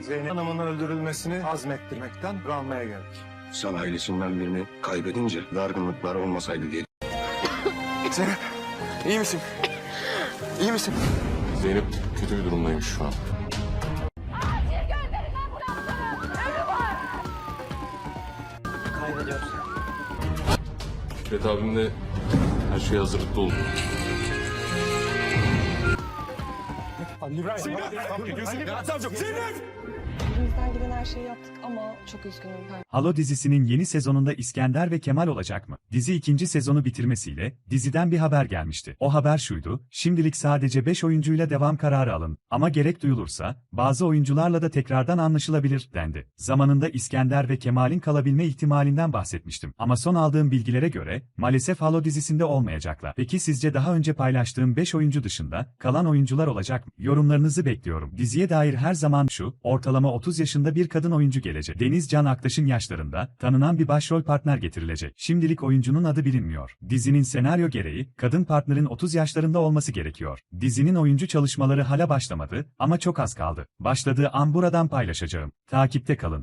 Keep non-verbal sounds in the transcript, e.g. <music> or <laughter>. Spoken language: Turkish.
Zeynep Hanım'ın öldürülmesini azmettirmekten almaya geldik. Sen ailesinden birini kaybedince dargınlıklar olmasaydı diye. <coughs> Zeynep, iyi misin? İyi misin? Zeynep kötü bir durumdaymış şu an. Fikret abim de her şeye hazırlıklı oldu. Elimizden gelen her şeyi yaptık ama çok üzgünüm. Halo dizisinin yeni sezonunda İskender ve Kemal olacak mı? Dizi ikinci sezonu bitirmesiyle diziden bir haber gelmişti. O haber şuydu, şimdilik sadece 5 oyuncuyla devam kararı alın ama gerek duyulursa bazı oyuncularla da tekrardan anlaşılabilir dendi. Zamanında İskender ve Kemal'in kalabilme ihtimalinden bahsetmiştim ama son aldığım bilgilere göre maalesef Halo dizisinde olmayacaklar. Peki sizce daha önce paylaştığım 5 oyuncu dışında kalan oyuncular olacak mı? Yorumlarınızı bekliyorum. Diziye dair her zaman şu, ortalama 30 yaşında bir kadın oyuncu gelecek. Deniz Can Aktaş'ın yaşlarında tanınan bir başrol partner getirilecek. Şimdilik oyuncunun adı bilinmiyor. Dizinin senaryo gereği kadın partnerin 30 yaşlarında olması gerekiyor. Dizinin oyuncu çalışmaları hala başlamadı ama çok az kaldı. Başladığı an buradan paylaşacağım. Takipte kalın.